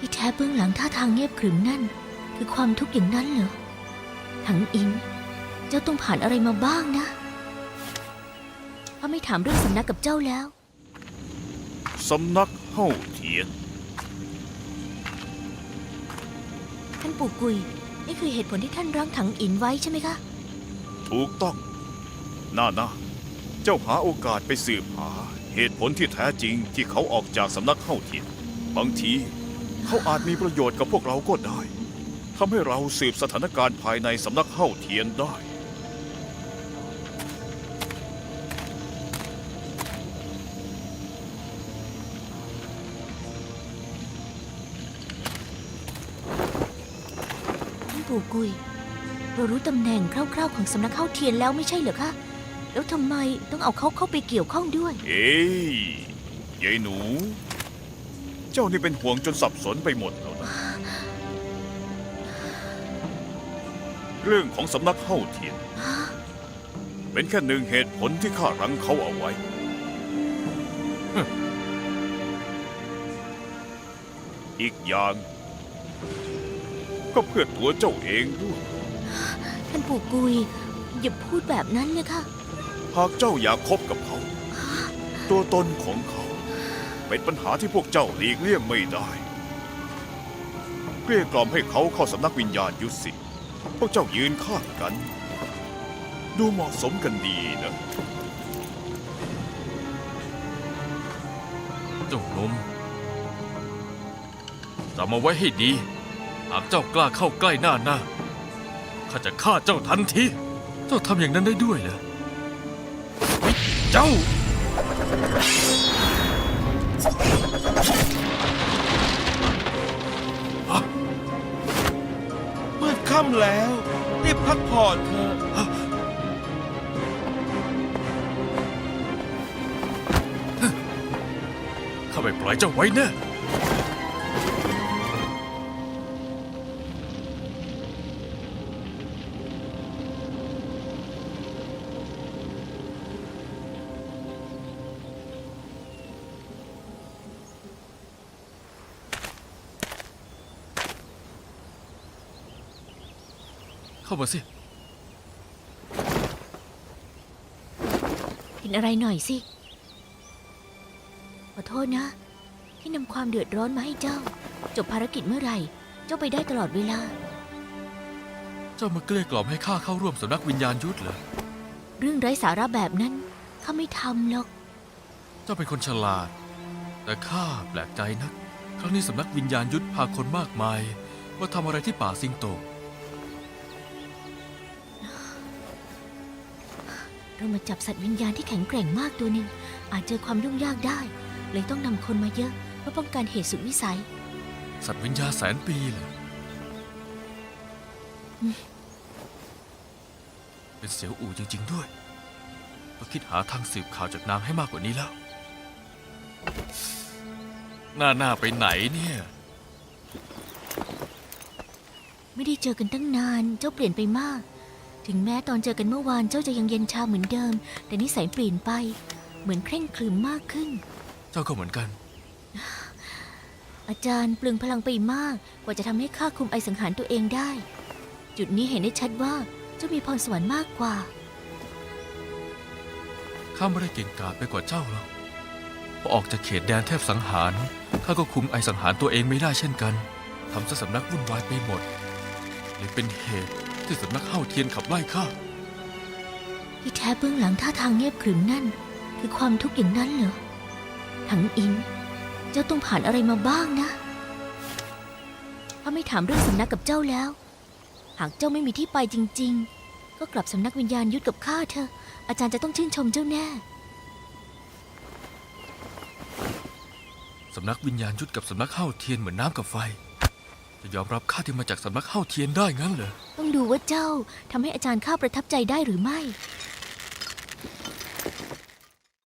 ที่แท้เบื้องหลังท่าทางเงียบขรึมนั่น คือความทุกข์อย่างนั้นเหรอถังอิงเจ้าต้องผ่านอะไรมาบ้างนะพ่อไม่ถามเรื่องสำนักกับเจ้าแล้ว สำนักเฮ้าเทียน ท่านปู่กุย นี่คือเหตุผลที่ท่านรั้งถังอินไว้ใช่ไหมคะ ถูกต้อง น่านะ เจ้าหาโอกาสไปสืบหา เหตุผลที่แท้จริงที่เขาออกจากสำนักเข้าเทียน บางที เขาอาจมีประโยชน์กับพวกเราก็ได้ทำให้เราสืบสถานการณ์ภายในสำนักเข้าเทียนได้ ท่านปู่กุย เรารู้ตำแหน่งคร่าวๆของสำนักเข้าเทียนแล้วไม่ใช่เหรอคะ แล้วทำไมต้องเอาเขาเข้าไปเกี่ยวข้องด้วย เอ้ยยายหนู เจ้านี่เป็นห่วงจนสับสนไปหมดแล้วนะเรื่องของสำนักเข้าเทียน เป็นแค่หนึ่งเหตุผลที่ข้ารั้งเขาเอาไว้ อีกอย่าง ก็เพื่อตัวเจ้าเองด้วย ท่านปู่กุย อย่าพูดแบบนั้นเลยค่ะหากเจ้าอยากคบกับเขา ตัวตนของเขา เป็นปัญหาที่พวกเจ้าหลีกเลี่ยงไม่ได้ เกลี้ยกล่อมให้เขาเข้าสำนักวิญญาณยุทธสิพวกเจ้ายืนข้างกัน ดูเหมาะสมกันดีนะเจ้าหนุ่มจำเอาไว้ให้ดี หากเจ้ากล้าเข้าใกล้หน้าหน้าข้าจะฆ่าเจ้าทันที เจ้าทำอย่างนั้นได้ด้วยเหรอเฮ้ย เมืดค่ำแล้ว รีบพักผ่อนเถอะข้าไม่ปล่อยเจ้าไว้แน่ เข้ามาสิ กินอะไรหน่อยสิ ขอโทษนะ ที่นำความเดือดร้อนมาให้เจ้า จบภารกิจเมื่อไหร่ เจ้าไปได้ตลอดเวลา เจ้ามาเกลี้ยกล่อมให้ข้าเข้าร่วมสำนักวิญญาณยุทธเหรอ เรื่องไร้สาระแบบนั้นข้าไม่ทำหรอก เจ้าเป็นคนฉลาด แต่ข้าแปลกใจนัก ครั้งนี้สำนักวิญญาณยุทธพาคนมากมายมาทำอะไรที่ป่าสิงโต เรามาจับสัตว์วิญญาณที่แข็งแกร่งมากตัวหนึ่งอาจเจอความยุ่งยากได้ เลยต้องนำคนมาเยอะเพื่อป้องกันเหตุสุดวิสัย สัตว์วิญญาณแสนปีเลยอืมเป็นเสียวอู่จริง ๆ ด้วยก็คิดหาทางสืบข่าวจากนางให้มากกว่านี้แล้ว หน้าหน้าไปไหนเนี่ย ไม่ได้เจอกันตั้งนาน เจ้าเปลี่ยนไปมาก ถึงแม้ตอนเจอกันเมื่อวานเจ้าจะยังเย็นชาเหมือนเดิม แต่นิสัยเปลี่ยนไป เหมือนเคร่งครึมมากขึ้น เจ้าก็เหมือนกัน อาจารย์เปลืองพลังไปมาก กว่าจะทำให้ข้าคุมไอสังหารตัวเองได้ จุดนี้เห็นได้ชัดว่าเจ้ามีพรสวรรค์มากกว่า ข้าไม่ได้เก่งกาจไปกว่าเจ้าหรอกพอออกจากเขตแดนแทบสังหาร ข้าก็คุมไอสังหารตัวเองไม่ได้เช่นกัน ทำซะสำนักวุ่นวายไปหมดเลยเป็นเหตุ ที่สำนักเข้าเทียนขับไล่ข้าที่แท้เบื้องหลังท่าทางเงียบขรึมนั่น คือความทุกข์อย่างนั้นเหรอถังอิงเจ้าต้องผ่านอะไรมาบ้างนะถ้าไม่ถามเรื่องสำนักกับเจ้าแล้ว หากเจ้าไม่มีที่ไปจริง ๆ ก็กลับสำนักวิญญาณยุทธกับข้าเถอะอาจารย์จะต้องชื่นชมเจ้าแน่สำนักวิญญาณยุทธกับสำนักเข้าเทียนเหมือนน้ำกับไฟ จะยอมรับข้าที่มาจากสำนักเข้าเทียนได้งั้นเหรอ ต้องดูว่าเจ้าทำให้อาจารย์ข้าประทับใจได้หรือไม่